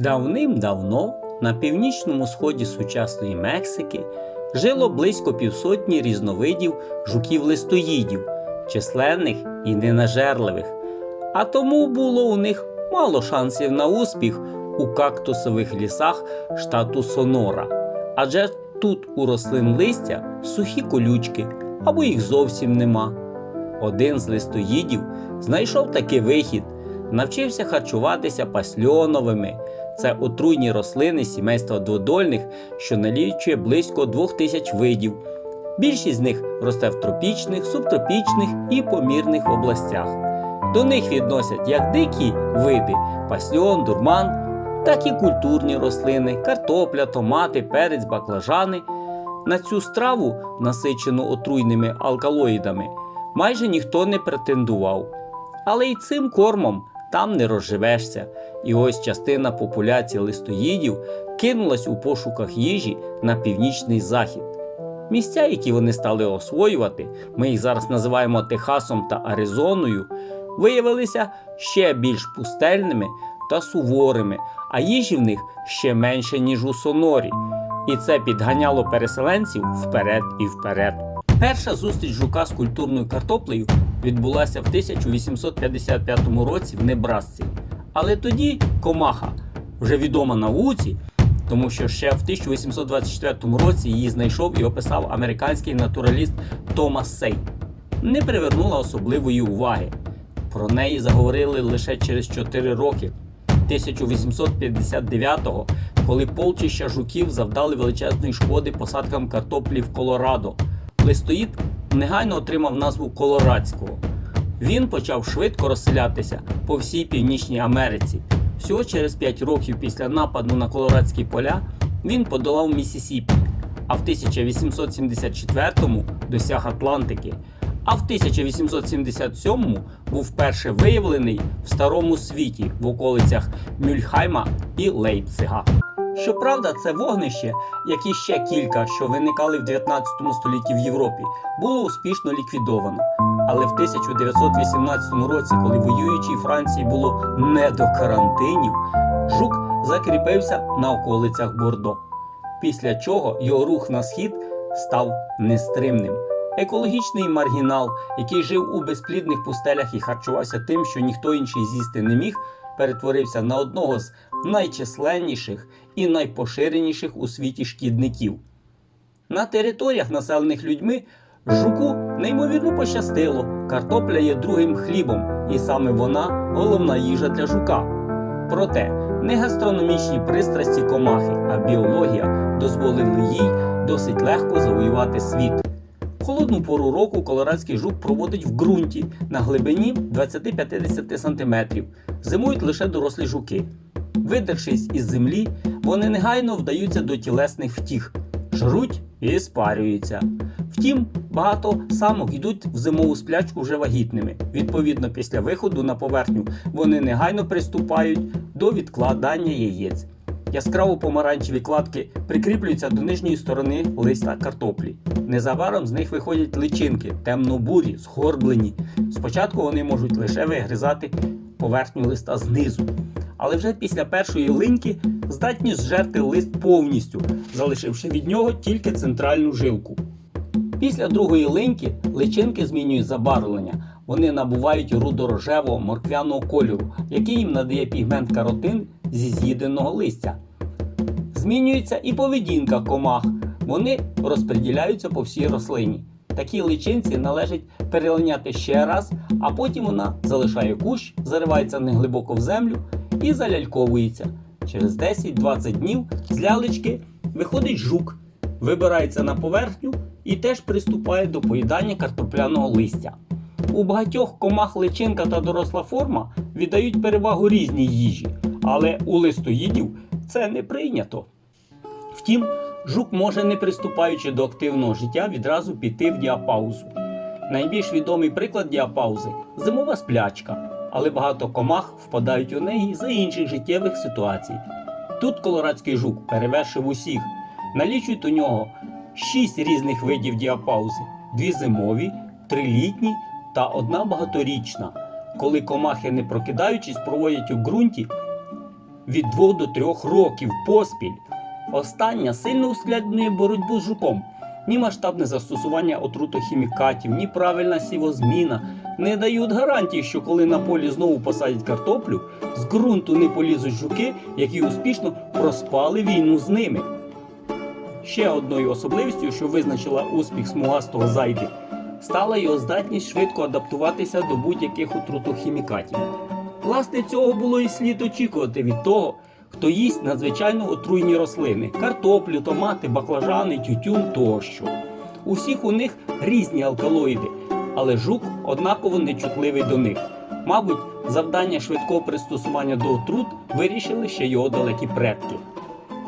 Давним-давно на північному сході сучасної Мексики жило близько півсотні різновидів жуків-листоїдів, численних і ненажерливих, а тому було у них мало шансів на успіх у кактусових лісах штату Сонора. Адже тут у рослин листя сухі колючки або їх зовсім нема. Один з листоїдів знайшов такий вихід, навчився харчуватися пасльоновими. Це отруйні рослини сімейства дводольних, що налічує близько двох тисяч видів. Більшість з них росте в тропічних, субтропічних і помірних областях. До них відносять як дикі види пасльон, дурман, так і культурні рослини, картопля, томати, перець, баклажани. На цю страву, насичену отруйними алкалоїдами, майже ніхто не претендував. Але й цим кормом там не розживешся. І ось частина популяції листоїдів кинулась у пошуках їжі на північний захід. Місця, які вони стали освоювати, ми їх зараз називаємо Техасом та Аризоною, виявилися ще більш пустельними та суворими, а їжі в них ще менше, ніж у Сонорі. І це підганяло переселенців вперед і вперед. Перша зустріч жука з культурною картоплею відбулася в 1855 році в Небрасці. Але тоді комаха, вже відома науці, тому що ще в 1824 році її знайшов і описав американський натураліст Томас Сей, не привернула особливої уваги. Про неї заговорили лише через 4 роки. 1859-го, коли полчища жуків завдали величезної шкоди посадкам картоплі в Колорадо. Листоїд негайно отримав назву Колорадського. Він почав швидко розселятися по всій Північній Америці. Всього через 5 років після нападу на колорадські поля він подолав Місісіпі, а в 1874-му досяг Атлантики. А в 1877-му був вперше виявлений в старому світі в околицях Мюльхайма і Лейпцига. Щоправда, це вогнище, як і ще кілька, що виникали в 19 столітті в Європі, було успішно ліквідовано. Але в 1918 році, коли воюючій Франції було не до карантинів, жук закріпився на околицях Бордо. Після чого його рух на схід став нестримним. Екологічний маргінал, який жив у безплідних пустелях і харчувався тим, що ніхто інший з'їсти не міг, перетворився на одного з найчисленніших і найпоширеніших у світі шкідників. На територіях, населених людьми, жуку неймовірно пощастило. Картопля є другим хлібом, і саме вона головна їжа для жука. Проте не гастрономічні пристрасті комахи, а біологія дозволили їй досить легко завоювати світ. Холодну пору року колорадський жук проводить в ґрунті на глибині 20-50 см. Зимують лише дорослі жуки. Видершись із землі, вони негайно вдаються до тілесних втіх, жруть і спарюються. Втім, багато самок йдуть в зимову сплячку вже вагітними. Відповідно, після виходу на поверхню вони негайно приступають до відкладання яєць. Яскраво помаранчеві кладки прикріплюються до нижньої сторони листа картоплі. Незабаром з них виходять личинки, темно-бурі, згорблені. Спочатку вони можуть лише вигризати поверхню листа знизу. Але вже після першої линьки здатні зжерти лист повністю, залишивши від нього тільки центральну жилку. Після другої линьки личинки змінюють забарвлення. Вони набувають рудорожевого морквяного кольору, який їм надає пігмент каротин зі з'їденого листя. Змінюється і поведінка комах. Вони розподіляються по всій рослині. Такі личинці належить перелиняти ще раз, а потім вона залишає кущ, заривається неглибоко в землю і заляльковується. Через 10-20 днів з лялечки виходить жук, вибирається на поверхню і теж приступає до поїдання картопляного листя. У багатьох комах личинка та доросла форма віддають перевагу різній їжі, але у листоїдів це не прийнято. Втім, жук може, не приступаючи до активного життя, відразу піти в діапаузу. Найбільш відомий приклад діапаузи зимова сплячка, але багато комах впадають у неї за інших життєвих ситуацій. Тут колорадський жук перевершив усіх. Налічують у нього шість різних видів діапаузи: дві зимові, три літні та одна багаторічна. Коли комахи, не прокидаючись, проводять у ґрунті від 2 до 3 років поспіль. Остання сильно ускладнює боротьбу з жуком. Ні масштабне застосування отрутохімікатів, ні правильна сівозміна не дають гарантії, що коли на полі знову посадять картоплю, з ґрунту не полізуть жуки, які успішно проспали війну з ними. Ще одною особливістю, що визначила успіх смугастого зайди, стала його здатність швидко адаптуватися до будь-яких отрутохімікатів. Власне, цього було і слід очікувати від того, хто їсть надзвичайно отруйні рослини: картоплю, томати, баклажани, тютюн тощо. У всіх у них різні алкалоїди, але жук однаково нечутливий до них. Мабуть, завдання швидкого пристосування до отрут вирішили ще його далекі предки.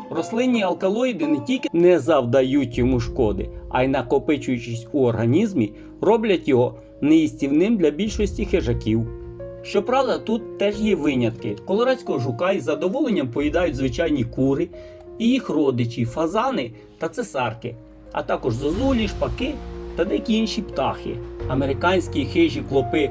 Рослинні алкалоїди не тільки не завдають йому шкоди, а й накопичуючись у організмі, роблять його неїстівним для більшості хижаків. Щоправда, тут теж є винятки. Колорадського жука із задоволенням поїдають звичайні кури і їх родичі, фазани та цесарки, а також зозулі, шпаки та деякі інші птахи. Американські хижі клопи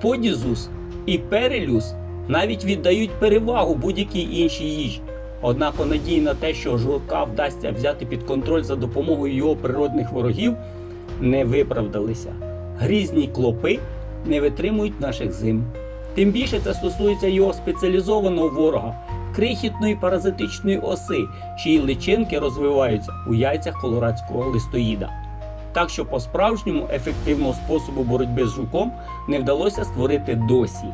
подізус і перелюс навіть віддають перевагу будь-якій іншій їжі. Однак надії на те, що жука вдасться взяти під контроль за допомогою його природних ворогів, не виправдалися. Грізні клопи не витримують наших зим. Тим більше це стосується його спеціалізованого ворога, крихітної паразитичної оси, чиї личинки розвиваються у яйцях колорадського листоїда. Так що по-справжньому ефективного способу боротьби з жуком не вдалося створити досі.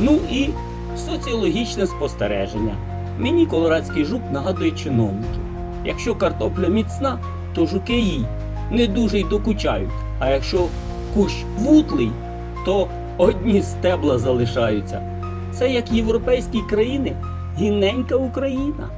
Ну і соціологічне спостереження. Мені колорадський жук нагадує чиновників. Якщо картопля міцна, то жуки їй не дуже й докучають. А якщо кущ вутлий, то одні стебла залишаються. Це як європейські країни, гіненька Україна.